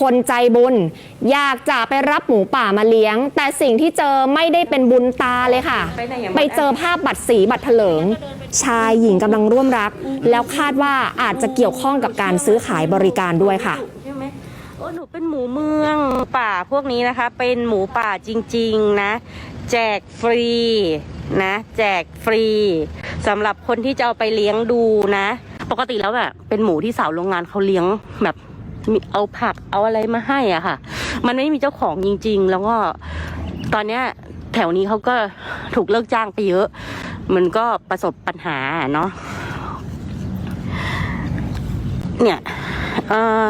คนใจบุญ อยากจะไปรับหมูป่ามาเลี้ยง แต่สิ่งที่เจอไม่ได้เป็นบุญตาเลยค่ะไปไหนอย่างไปเจอภาพบัตรสีบัตรเถลิง ชายหญิงกำลังร่วมรัก แล้วคาดว่าอาจจะเกี่ยวข้องกับการซื้อขายบริการด้วยค่ะใช่ไหมโอ้หนูเป็นหมูเมืองป่าพวกนี้นะคะ เป็นหมูป่าจริง ๆนะ แจกฟรีนะ แจกฟรีสำหรับคนที่จะเอาไปเลี้ยงดูนะ ปกติแล้วแบบเป็นหมูที่สาวโรงงานเขาเลี้ยงแบบมี เอาผักเอาอะไรมาให้อะค่ะ มันไม่มีเจ้าของจริง ๆ แล้วก็ตอนเนี้ยแถวนี้เขาก็ถูกเลิกจ้างไปเยอะ มันก็ประสบปัญหาเนาะเนี่ยเออ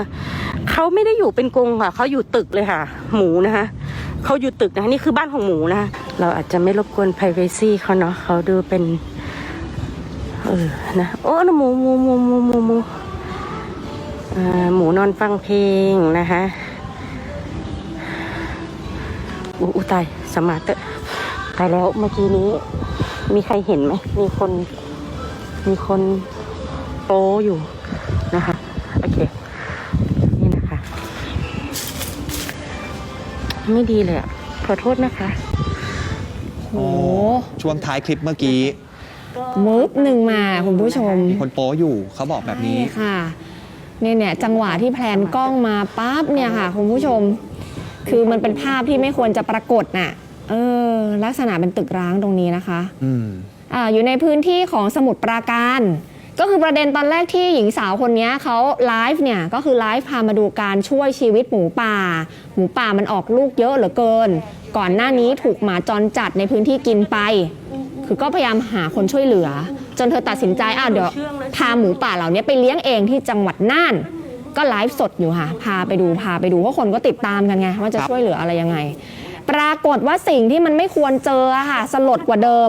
เขาไม่ได้อยู่เป็นกรงค่ะ เขาอยู่ตึกเลยค่ะ หมูนะคะเขาอยู่ตึกนะคะนี่คือบ้านของหมูนะคะเราอาจจะไม่รบกวน p r i เวซีเขาเนาะเขาดูเป็น เออนะ โอ้นะหมูหมูหมูหมูหมู หมูอ่าหมูนอนฟังเพลงนะคะอู้อู้ตายสมาร์ทตายแล้วเมื่อกี้นี้ มีใครเห็นไหม มีคน มีคนโป้อยู่นะคะ โอเค นี่นะคะ ไม่ดีเลยอะ ขอโทษนะคะ โอ้ช่วงท้ายคลิปเมื่อกี้มึบหนึ่งมาคุณผู้ชม มีคนโป้อยู่เขาบอกแบบนี้ใช่ค่ะ เนี่ยเนี่ยจังหวะที่แพลนกล้องมาปั๊บเนี่ยค่ะคุณผู้ชม คือมันเป็นภาพที่ไม่ควรจะปรากฏน่ะเออลักษณะเป็นตึกร้างตรงนี้นะคะอืมอาอยู่ในพื้นที่ของสมุทรปราการ ก็คือประเด็นตอนแรกที่หญิงสาวคนนี้เขาไลฟ์เนี่ยก็คือไลฟ์พามาดูการช่วยชีวิตหมูป่า หมูป่ามันออกลูกเยอะเหลือเกิน ก่อนหน้านี้ถูกหมาจรจัดในพื้นที่กินไป คือก็พยายามหาคนช่วยเหลือ จนเธอตัดสินใจอ้าวเดี๋ยวพาหมูป่าเหล่านี้ไปเลี้ยงเองที่จังหวัดน่าน ก็ไลฟ์สดอยู่ค่ะ พาไปดูพาไปดูเพราะคนก็ติดตามกันไงว่าจะครับช่วยเหลืออะไรยังไง ปรากฏว่าสิ่งที่มันไม่ควรเจออะค่ะสลดกว่าเดิม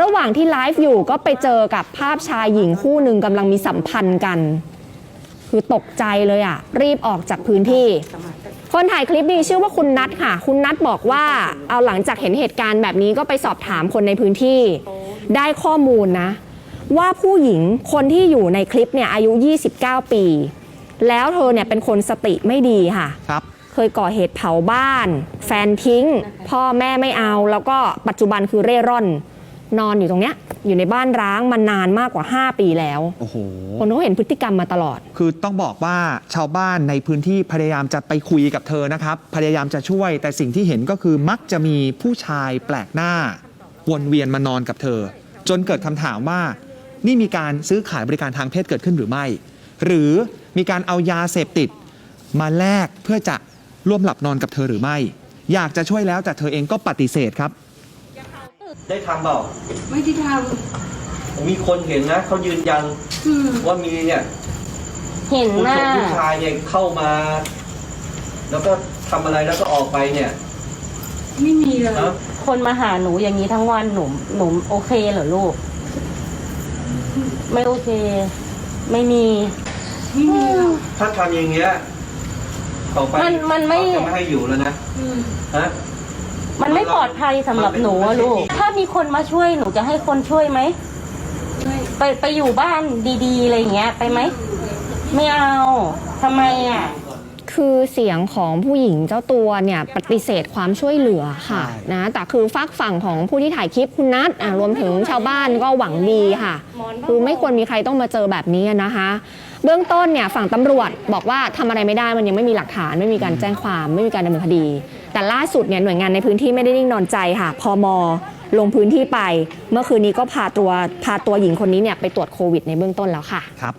ระหว่างที่ไลฟ์อยู่ก็ไปเจอกับภาพชายหญิงคู่หนึ่งกำลังมีสัมพันธ์กัน คือตกใจเลยอะรีบออกจากพื้นที่คนถ่ายคลิปนี้ชื่อว่าคุณนัทค่ะ คุณนัทบอกว่าเอาหลังจากเห็นเหตุการณ์แบบนี้ก็ไปสอบถามคนในพื้นที่ ได้ข้อมูลนะ ว่าผู้หญิงคนที่อยู่ในคลิปเนี่ยอายุ 29 ปี แล้วเธอเนี่ยเป็นคนสติไม่ดีค่ะ ครับ เคยก่อเหตุเผาบ้าน แฟนทิ้ง พ่อแม่ไม่เอา แล้วก็ปัจจุบันคือเร่ร่อน นอนอยู่ตรงเนี้ย อยู่ในบ้านร้างมานานมากกว่า 5 ปีแล้ว โอ้โห คนเขาเห็นพฤติกรรมมาตลอด คือต้องบอกว่าชาวบ้านในพื้นที่พยายามจะไปคุยกับเธอนะครับ พยายามจะช่วย แต่สิ่งที่เห็นก็คือมักจะมีผู้ชายแปลกหน้า วนเวียนมานอนกับเธอ จนเกิดคำถามว่า นี่มีการซื้อขายบริการทางเพศเกิดขึ้นหรือไม่ หรือมีการเอายาเสพติด มาแลกเพื่อจะร่วมหลับนอนกับเธอหรือไม่ อยากจะช่วยแล้วแต่เธอเองก็ปฏิเสธครับ ได้ทำเปล่า ไม่ได้ทมีคนเห็นนะเขายืนยันำอืมว่ามีเนี่ยเห็นผู้หน้าชายผู้ชายเนี่ยเข้ามา แล้วก็ทำอะไรแล้วก็ออกไปเนี่ยไม่มีเลย นะคนมาหาหนูอย่างนี้ทั้งวันหนูหนูโอเคเหรอลูก ไม่โอเค ไม่มี ไม่มีหรอก ถ้าทำอย่างเงี้ยต่อไปมันมันไม่ เขาจะไม่ให้อยู่แล้วนะอืมฮะ มันไม่ปลอดภัยสำหรับหนูอะลูก ถ้ามีคนมาช่วยหนูจะให้คนช่วยไหมไม่ไปไปอยู่บ้านดีๆอะไรอย่างเงี้ย ไปไหม ไม่เอาทำไมอะ คือเสียงของผู้หญิงเจ้าตัวเนี่ยปฏิเสธความช่วยเหลือค่ะใช่นะแต่คือฝากฝั่งของผู้ที่ถ่ายคลิปคุณนัทอะรวมถึงชาวบ้านก็หวังดีค่ะ คือไม่ควรมีใครต้องมาเจอแบบนี้นะคะ เบื้องต้นเนี่ยฝั่งตำรวจบอกว่าทำอะไรไม่ได้มันยังไม่มีหลักฐาน ไม่มีการแจ้งความไม่มีการดำเนินคดี แต่ล่าสุดเนี่ยหน่วยงานในพื้นที่ไม่ได้นิ่งนอนใจค่ะพมลงพื้นที่ไป เมื่อคืนนี้ก็พาตัวพาตัวหญิงคนนี้เนี่ยไปตรวจโควิดในเบื้องต้นแล้วค่ะครับ